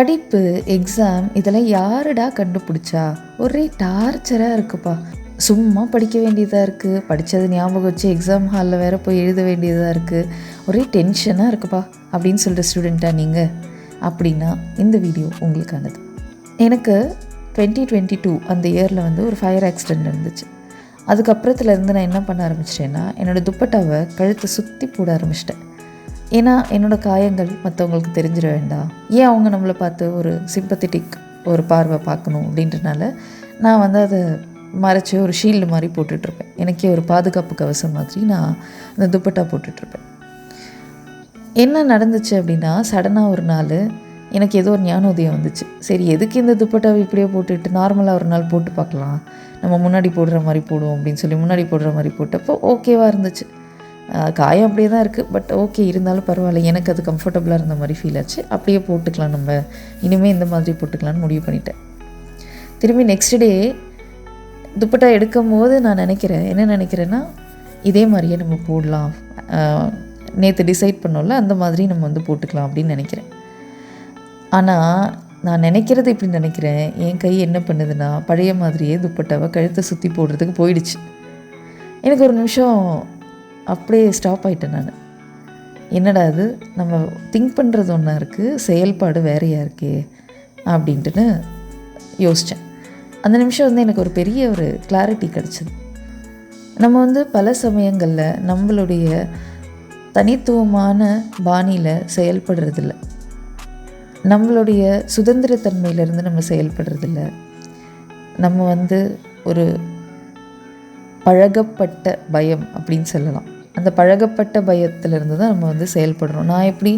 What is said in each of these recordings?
படிப்பு எக்ஸாம் இதெல்லாம் யாருடா கண்டுபிடிச்சா? ஒரே டார்ச்சராக இருக்குப்பா. சும்மா படிக்க வேண்டியதாக இருக்குது படித்தது ஞாபகம் வச்சு எக்ஸாம் ஹாலில் வேறு போய் எழுத வேண்டியதாக இருக்குது ஒரே டென்ஷனாக இருக்குப்பா. அப்படின்னு சொல்கிற ஸ்டூடெண்ட்டாக நீங்கள் அப்படின்னா இந்த வீடியோ உங்களுக்கானது. எனக்கு டுவெண்ட்டி டுவெண்ட்டி டூ அந்த இயரில் வந்து ஒரு ஃபயர் ஆக்சிடெண்ட் இருந்துச்சு அதுக்கப்புறத்துலேருந்து நான் என்ன பண்ண ஆரம்பிச்சிட்டேன்னா என்னோடய துப்பட்டாவை கழுத்தை சுற்றி போட ஆரம்பிச்சிட்டேன். ஏன்னா என்னோடய காயங்கள் மற்றவங்களுக்கு தெரிஞ்சிட வேண்டாம் ஏன் அவங்க நம்மளை பார்த்து ஒரு சிம்பத்தட்டிக் ஒரு பார்வை பார்க்கணும் அப்படின்றனால நான் வந்து அதை மறைச்சி ஒரு ஷீல்டு மாதிரி போட்டுட்ருப்பேன். எனக்கே ஒரு பாதுகாப்பு கவசம் மாதிரி நான் அந்த துப்பட்டா போட்டுட்ருப்பேன். என்ன நடந்துச்சு அப்படின்னா சடனாக ஒரு நாள் எனக்கு ஏதோ ஒரு ஞானோதயம் வந்துச்சு. சரி எதுக்கு இந்த துப்பட்டாவை இப்படியே போட்டுட்டு நார்மலாக ஒரு நாள் போட்டு பார்க்கலாம். நம்ம முன்னாடி போடுற மாதிரி போடுவோம் அப்படின்னு சொல்லி முன்னாடி போடுற மாதிரி போட்டப்போ ஓகேவாக இருந்துச்சு. காயம் அப்படியே தான் இருக்குது பட் ஓகே இருந்தாலும் பரவாயில்ல. எனக்கு அது கம்ஃபர்டபுளாக இருந்த மாதிரி ஃபீல் ஆச்சு. அப்படியே போட்டுக்கலாம் நம்ம. இனிமேல் இந்த மாதிரி போட்டுக்கலாம்னு முடிவு பண்ணிட்டேன். திரும்பி நெக்ஸ்ட் டே துப்பட்டா எடுக்கும் போது நான் நினைக்கிறேன் என்ன நினைக்கிறேன்னா இதே மாதிரியே நம்ம போடலாம். நேற்று டிசைட் பண்ணோம்ல அந்த மாதிரி நம்ம வந்து போட்டுக்கலாம் அப்படின்னு நினைக்கிறேன். ஆனால் நான் நினைக்கிறது இப்படி நினைக்கிறேன். என் கை என்ன பண்ணுதுன்னா பழைய மாதிரியே துப்பட்டாவை கழுத்தை சுற்றி போடுறதுக்கு போயிடுச்சு. எனக்கு ஒரு நிமிஷம் அப்படியே ஸ்டாப் ஆகிட்டேன் நான். என்னடா அது நம்ம திங்க் பண்ணுறது ஒன்றா இருக்குது செயல்பாடு வேறையாக இருக்கே? அப்படின்ட்டுன்னு யோசித்தேன் அந்த நிமிஷம் வந்து எனக்கு ஒரு பெரிய ஒரு கிளாரிட்டி கிடச்சிது. நம்ம வந்து பல சமயங்களில் நம்மளுடைய தனித்துவமான பாணியில் செயல்படுறதில்ல. நம்மளுடைய சுதந்திரத்தன்மையிலேருந்து நம்ம செயல்படுறதில்ல. நம்ம வந்து ஒரு பழகப்பட்ட பயம் அப்படின்னு சொல்லலாம். அந்த பழகப்பட்ட பயத்திலிருந்து தான் நம்ம வந்து செயல்படுறோம். நான் எப்படி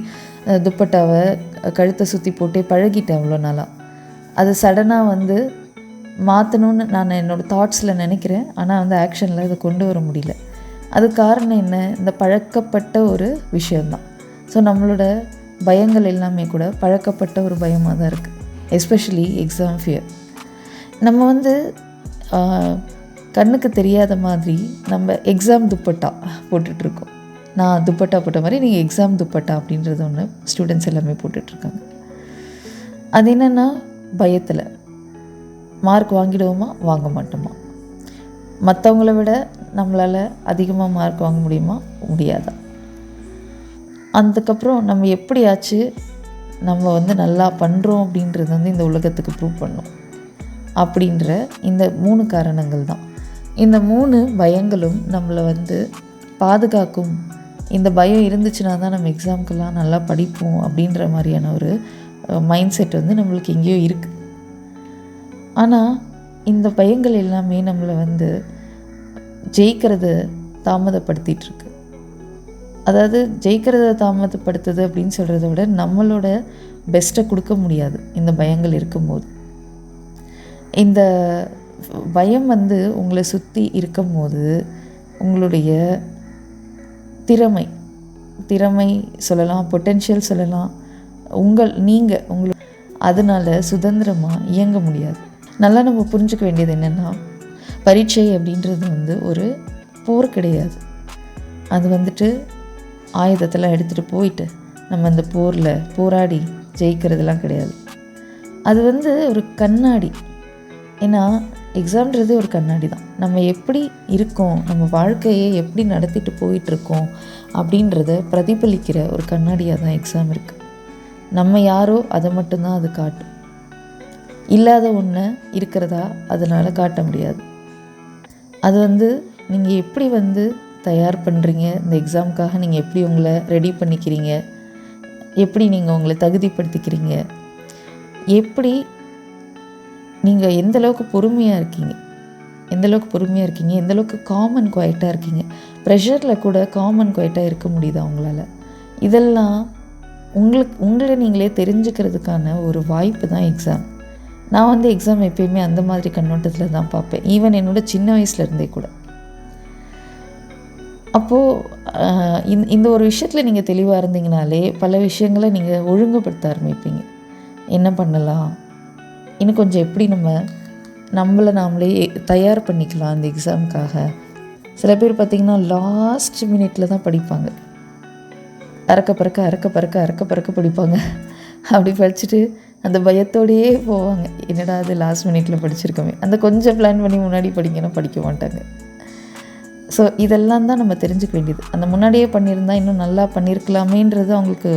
துப்பட்டாவை கழுத்தை சுற்றி போட்டே பழகிட்டேன் அவ்வளோ நாளாக அது சடனாக வந்து மாற்றணும்னு நான் என்னோடய தாட்ஸில் நினைக்கிறேன். ஆனால் வந்து ஆக்ஷனில் அதை கொண்டு வர முடியல. அது காரணம் என்ன? இந்த பழக்கப்பட்ட ஒரு விஷயந்தான் ஸோ நம்மளோட பயங்கள் எல்லாமே கூட பழக்கப்பட்ட ஒரு பயமாக தான் இருக்குது எஸ்பெஷலி எக்ஸாம் ஃபியர் நம்ம வந்து கண்ணுக்கு தெரியாத மாதிரி நம்ம எக்ஸாம் துப்பட்டா போட்டுட்ருக்கோம். நான் துப்பட்டா போட்ட மாதிரி நீங்கள் எக்ஸாம் துப்பட்டா அப்படின்றது ஒன்று ஸ்டூடெண்ட்ஸ் எல்லாமே போட்டுட்ருக்காங்க. அது என்னென்னா பயத்தில். மார்க் வாங்கிடுவோமா? வாங்க மாட்டோமா? மற்றவங்கள விட நம்மளால் அதிகமாக மார்க் வாங்க முடியுமா? முடியாதா? அதுக்கப்புறம் நம்ம எப்படியாச்சு நம்ம வந்து நல்லா பண்ணுறோம் அப்படின்றது வந்து இந்த உலகத்துக்கு ப்ரூவ் பண்ணோம். அப்படின்ற இந்த மூணு காரணங்கள் தான் இந்த மூணு பயங்களும் நம்மளை வந்து பாதுகாக்கும். இந்த பயம் இருந்துச்சுன்னா தான் நம்ம எக்ஸாம்க்கெல்லாம் நல்லா படிப்போம் அப்படின்ற மாதிரியான ஒரு மைண்ட் செட் வந்து நம்மளுக்கு எங்கேயோ இருக்குது ஆனால் இந்த பயங்கள் எல்லாமே நம்மளை வந்து ஜெயிக்கிறத தாமதப்படுத்திகிட்ருக்கு அதாவது ஜெயிக்கிறத தாமதப்படுத்துது அப்படின்னு சொல்கிறத விட நம்மளோட பெஸ்ட்டை கொடுக்க முடியாது இந்த பயங்கள் இருக்கும்போது. இந்த பயம் வந்து உங்களை சுற்றி இருக்கும்போது உங்களுடைய திறமை திறமை சொல்லலாம் பொட்டென்ஷியல் சொல்லலாம் உங்கள் நீங்கள் உங்கள அதனால் சுதந்திரமாக இயங்க முடியாது. நல்லா நம்ம புரிஞ்சுக்க வேண்டியது என்னென்னா பரீட்சை அப்படின்றது வந்து ஒரு போர் கிடையாது. அது வந்துட்டு ஆயுதத்தெல்லாம் எடுத்துகிட்டு போயிட்டு நம்ம அந்த போரில் போராடி ஜெயிக்கிறதுலாம் கிடையாது. அது வந்து ஒரு கண்ணாடி. ஏன்னா எக்ஸாம்ன்றது ஒரு கண்ணாடி தான். நம்ம எப்படி இருக்கோம் நம்ம வாழ்க்கையை எப்படி நடத்திட்டு போயிட்டுருக்கோம் அப்படின்றத பிரதிபலிக்கிற ஒரு கண்ணாடியாக தான் எக்ஸாம் இருக்குது நம்ம யாரோ அதை மட்டும்தான் அது காட்டும். இல்லாத ஒன்றை இருக்கிறதா அதனால் காட்ட முடியாது. அது வந்து நீங்கள் எப்படி வந்து தயார் பண்ணுறீங்க இந்த எக்ஸாமுக்காக நீங்கள் எப்படி உங்களை ரெடி பண்ணிக்கிறீங்க எப்படி நீங்கள் உங்களை தகுதிப்படுத்திக்கிறீங்க எப்படி நீங்கள் எந்த அளவுக்கு பொறுமையாக இருக்கீங்க? எந்த அளவுக்கு பொறுமையாக இருக்கீங்க? எந்த அளவுக்கு காமன் குவைட்டாக இருக்கீங்க? ப்ரெஷரில் கூட காமன் குவைட்டாக இருக்க முடியுதா உங்களால்? இதெல்லாம் உங்களுக்கு உங்களை நீங்களே தெரிஞ்சுக்கிறதுக்கான ஒரு வாய்ப்பு தான் எக்ஸாம் நான் வந்து எக்ஸாம் எப்பயுமே அந்த மாதிரி கண்ணோட்டத்தில் தான் பார்ப்பேன். ஈவன் என்னோட சின்ன வயசில் இருந்தே கூட. அப்போது இந்த இந்த ஒரு விஷயத்தில் நீங்கள் தெளிவாக இருந்தீங்கனாலே பல விஷயங்களை நீங்கள் ஒழுங்குபடுத்த ஆரம்பிப்பீங்க. என்ன பண்ணலாம்? இன்னும் கொஞ்சம் எப்படி நம்ம நம்மளை நாமளே தயார் பண்ணிக்கலாம் அந்த எக்ஸாமுக்காக சில பேர் பார்த்திங்கன்னா லாஸ்ட் மினிட்ல தான் படிப்பாங்க. அறக்க பறக்க அறக்க பறக்க அறக்க பறக்க படிப்பாங்க. அப்படி படிச்சுட்டு அந்த பயத்தோடையே போவாங்க. என்னடா அது லாஸ்ட் மினிட்ல படிச்சிருக்கோமே. அந்த கொஞ்சம் பிளான் பண்ணி முன்னாடி படிங்கன்னா படிக்க மாட்டாங்க. ஸோ இதெல்லாம் தான் நம்ம தெரிஞ்சுக்க வேண்டியது. அந்த முன்னாடியே பண்ணியிருந்தால் இன்னும் நல்லா பண்ணியிருக்கலாமேன்றது அவங்களுக்கு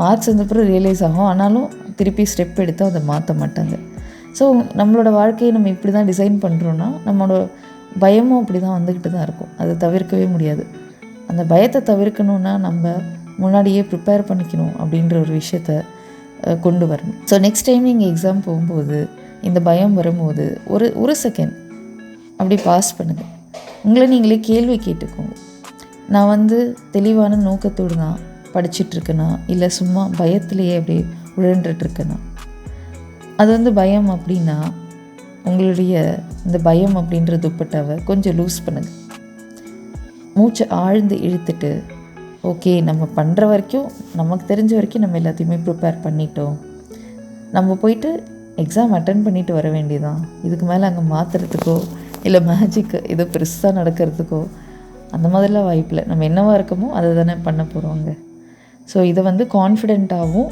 மார்க்ஸ் வந்தப்பறம் ரியலைஸ் ஆகும். ஆனாலும் திருப்பி ஸ்டெப் எடுத்து அதை மாற்ற மாட்டாங்க. ஸோ நம்மளோட வாழ்க்கையை நம்ம இப்படி தான் டிசைன் பண்ணுறோன்னா நம்மளோட பயமும் அப்படி தான் வந்துக்கிட்டு தான் இருக்கும். அதை தவிர்க்கவே முடியாது. அந்த பயத்தை தவிர்க்கணுன்னா நம்ம முன்னாடியே ப்ரிப்பேர் பண்ணிக்கணும் அப்படின்ற ஒரு விஷயத்த கொண்டு வரணும். ஸோ நெக்ஸ்ட் டைம் நீங்கள் எக்ஸாம் போகும்போது இந்த பயம் வரும்போது ஒரு ஒரு செகண்ட் அப்படி பாஸ் பண்ணுங்கள் உங்களை நீங்களே கேள்வி கேட்டுக்கோங்க. நான் வந்து தெளிவான நோக்கத்தோடு தான் படிச்சிட்ருக்கேனா இல்லை சும்மா பயத்திலேயே அப்படியே உழன்றுட்டுருக்கேனா அது வந்து பயம் அப்படின்னா உங்களுடைய இந்த பயம் அப்படின்ற துப்பட்டாவை கொஞ்சம் லூஸ் பண்ணுங்கள் மூச்சை ஆழ்ந்து இழுத்துட்டு ஓகே நம்ம பண்ணுற வரைக்கும் நமக்கு தெரிஞ்ச வரைக்கும் நம்ம எல்லாத்தையுமே ப்ரிப்பேர் பண்ணிட்டோம். நம்ம போயிட்டு எக்ஸாம் அட்டன் பண்ணிட்டு வர வேண்டியதான் இதுக்கு மேலே அங்கே மாற்றுறதுக்கோ இல்லை மேஜிக்கு ஏதோ பெருசாக நடக்கிறதுக்கோ அந்த மாதிரிலாம் வாய்ப்பில்லை நம்ம என்னவாக இருக்கமோ அதை தானே பண்ண போகிறோம் அங்கே. ஸோ இதை வந்து கான்ஃபிடெண்ட்டாகவும்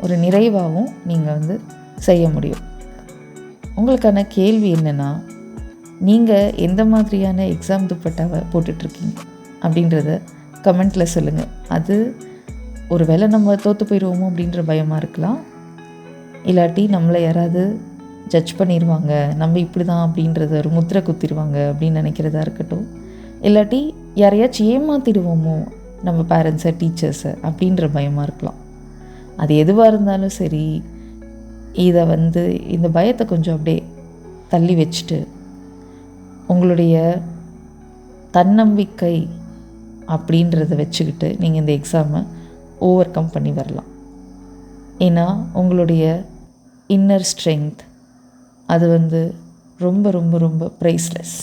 ஒரு நிறைவாகவும் நீங்கள் வந்து செய்ய முடியும். உங்களுக்கான கேள்வி என்னென்னா நீங்கள் எந்த மாதிரியான எக்ஸாம் துப்பட்டாவை போட்டுட்ருக்கீங்க? அப்படின்றத கமெண்ட்டில் சொல்லுங்கள் அது ஒரு வேளை நம்ம தோற்று போயிடுவோமோ அப்படின்ற பயமாக இருக்கலாம். இல்லாட்டி நம்மளை யாராவது ஜட்ஜ் பண்ணிடுவாங்க நம்ம இப்படி தான் அப்படின்றத ஒரு முத்திரை குத்திடுவாங்க அப்படின்னு நினைக்கிறதா இருக்கட்டும். இல்லாட்டி யாரையாச்சும் ஏமாத்திடுவோமோ நம்ம பேரண்ட்ஸை டீச்சர்ஸை அப்படின்ற பயமாக இருக்கலாம். அது எதுவாக இருந்தாலும் சரி இதை வந்து இந்த பயத்தை கொஞ்சம் அப்படியே தள்ளி வச்சுட்டு உங்களுடைய தன்னம்பிக்கை அப்படின்றத வச்சுக்கிட்டு நீங்கள் இந்த எக்ஸாமை ஓவர் கம் பண்ணி வரலாம். ஏன்னா உங்களுடைய இன்னர் ஸ்ட்ரென்த் அது வந்து ரொம்ப ரொம்ப ரொம்ப ப்ரைஸ்லெஸ்